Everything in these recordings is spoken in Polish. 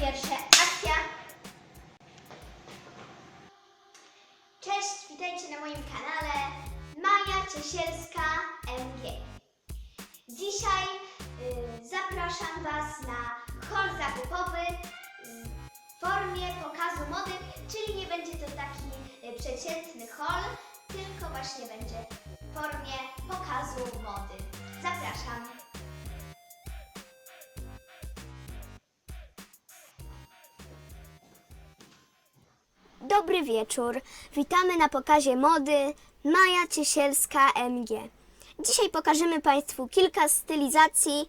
pierwsze. Akcja! Cześć, witajcie na moim kanale Maja Ciesielska MG. Dzisiaj y, zapraszam Was na hol zakupowy w formie pokazu mody, czyli nie będzie to taki y, przeciętny hol, tylko właśnie będzie w formie pokazu mody. Zapraszam! Dobry wieczór. Witamy na pokazie mody Maja Ciesielska MG. Dzisiaj pokażemy Państwu kilka stylizacji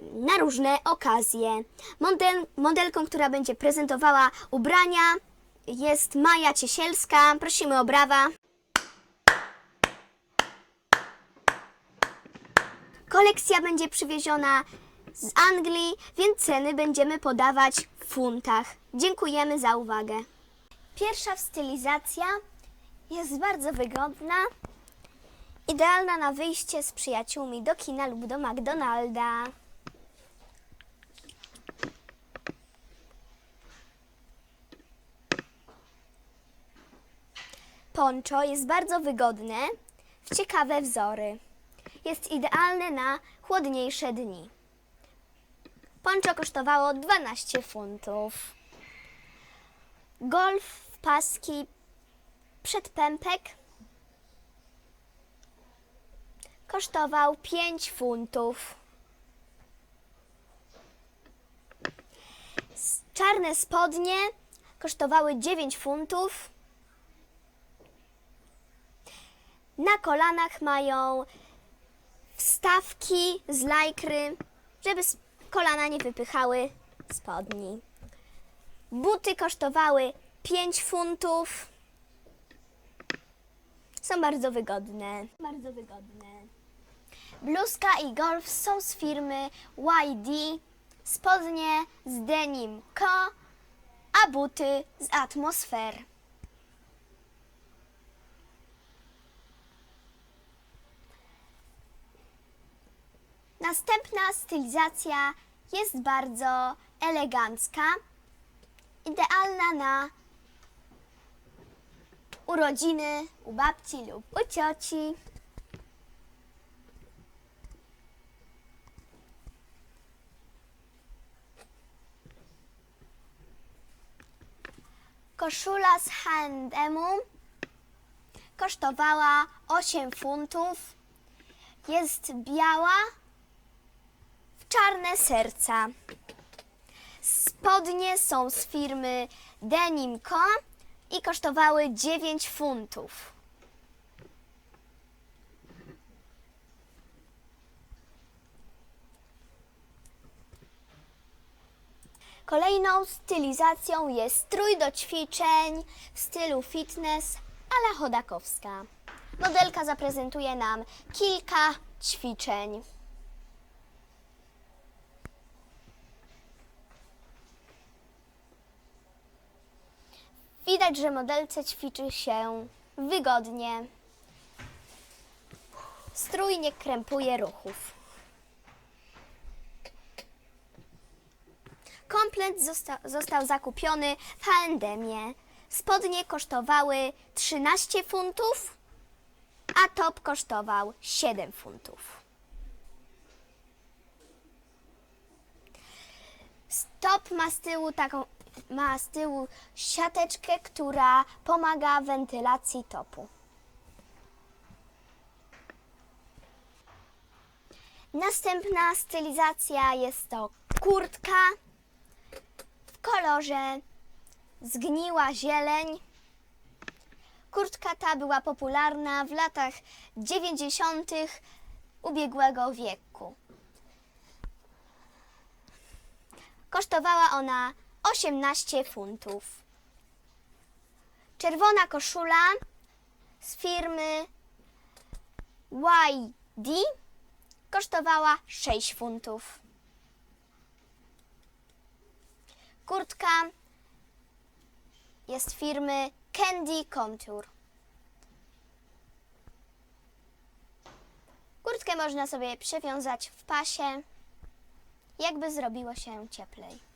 na różne okazje. Model, modelką, która będzie prezentowała ubrania jest Maja Ciesielska. Prosimy o brawa. Kolekcja będzie przywieziona z Anglii, więc ceny będziemy podawać w funtach. Dziękujemy za uwagę. Pierwsza stylizacja jest bardzo wygodna, idealna na wyjście z przyjaciółmi do kina lub do McDonalda. Poncho jest bardzo wygodne, w ciekawe wzory. Jest idealne na chłodniejsze dni. Poncho kosztowało 12 funtów. Golf paski przedpępek kosztował 5 funtów. Czarne spodnie kosztowały 9 funtów. Na kolanach mają wstawki z lajkry, żeby kolana nie wypychały spodni. Buty kosztowały 5 funtów. Są bardzo wygodne. Bardzo wygodne. Bluzka i golf są z firmy YD. Spodnie z Denim Co, a buty z Atmosfer. Następna stylizacja jest bardzo elegancka idealna na urodziny u babci lub u cioci. Koszula z H&M kosztowała 8 funtów. Jest biała w czarne serca. Spodnie są z firmy Denim Co i kosztowały 9 funtów. Kolejną stylizacją jest strój do ćwiczeń w stylu fitness ala chodakowska. Modelka zaprezentuje nam kilka ćwiczeń. Widać, że modelce ćwiczy się wygodnie. Strój nie krępuje ruchów. Komplet zosta został zakupiony w H&M-ie. Spodnie kosztowały 13 funtów, a top kosztował 7 funtów. Stop ma z tyłu taką ma z tyłu siateczkę, która pomaga wentylacji topu. Następna stylizacja jest to kurtka w kolorze zgniła zieleń. Kurtka ta była popularna w latach 90. ubiegłego wieku. Kosztowała ona 18 funtów. Czerwona koszula z firmy YD kosztowała 6 funtów. Kurtka jest firmy Candy Contour. Kurtkę można sobie przewiązać w pasie, jakby zrobiło się cieplej.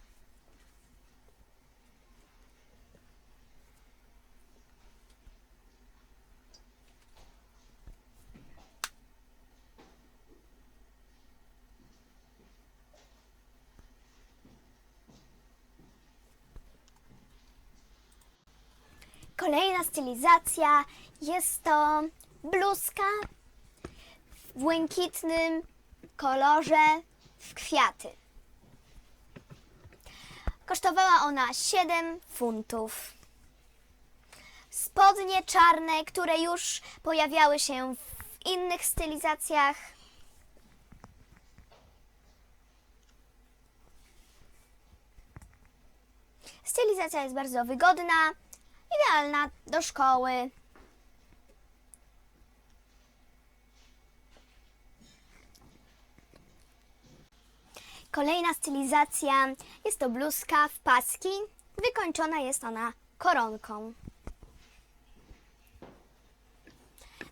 Kolejna stylizacja jest to bluzka w błękitnym kolorze w kwiaty. Kosztowała ona 7 funtów. Spodnie czarne, które już pojawiały się w innych stylizacjach. Stylizacja jest bardzo wygodna, idealna do szkoły. Kolejna stylizacja jest to bluzka w paski. Wykończona jest ona koronką.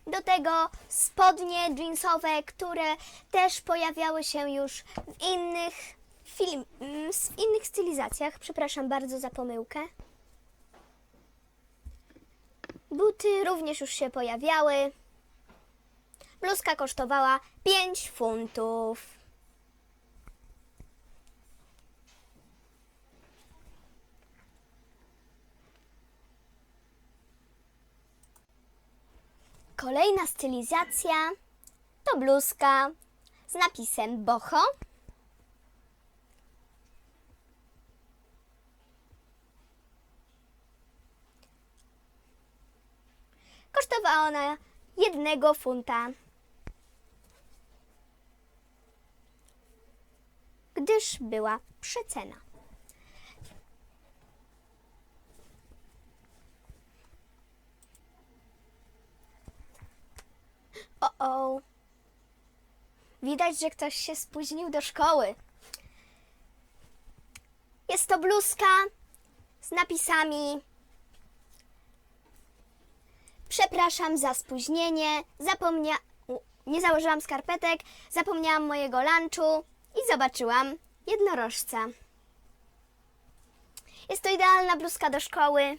Do tego spodnie jeansowe, które też pojawiały się już w innych film, w innych stylizacjach. Przepraszam bardzo za pomyłkę. Buty również już się pojawiały. Bluzka kosztowała 5 funtów. Kolejna stylizacja to bluzka z napisem boho. Kosztowała ona jednego funta. Gdyż była przecena. O, o. Widać, że ktoś się spóźnił do szkoły. Jest to bluzka z napisami Przepraszam za spóźnienie. Zapomnia... Nie założyłam skarpetek, zapomniałam mojego lunchu i zobaczyłam jednorożca. Jest to idealna bluzka do szkoły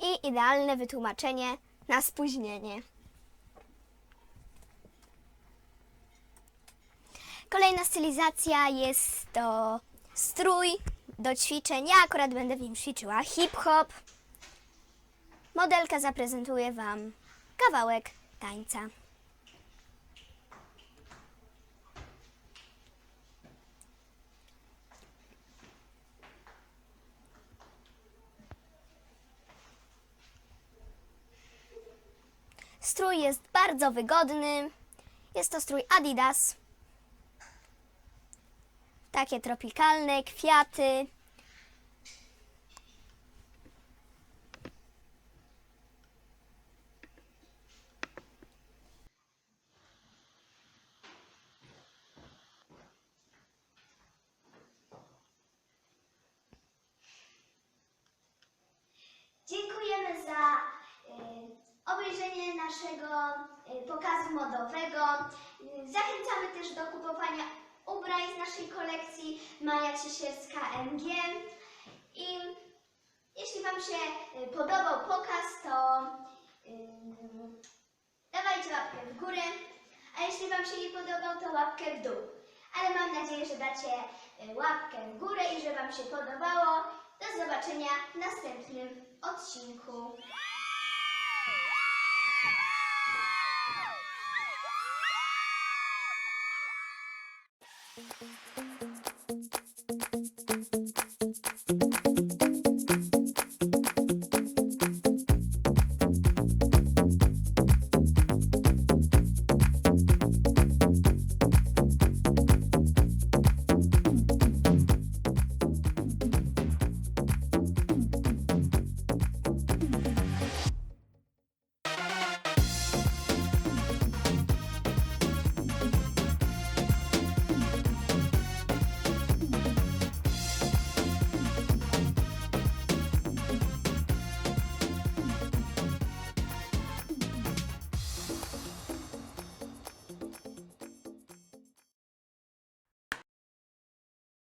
i idealne wytłumaczenie na spóźnienie. Kolejna stylizacja jest to strój do ćwiczeń. Ja akurat będę w nim ćwiczyła hip-hop. Modelka zaprezentuje Wam kawałek tańca. Strój jest bardzo wygodny. Jest to strój Adidas. Takie tropikalne kwiaty. Dziękujemy za y, obejrzenie naszego y, pokazu modowego. Zachęcamy też do kupowania ubrań z naszej kolekcji Maja Ciesielska MG. I jeśli Wam się y, podobał pokaz, to dawajcie łapkę w górę, a jeśli Wam się nie podobał, to łapkę w dół. Ale mam nadzieję, że dacie łapkę w górę i że Wam się podobało. Do zobaczenia w następnym odcinku.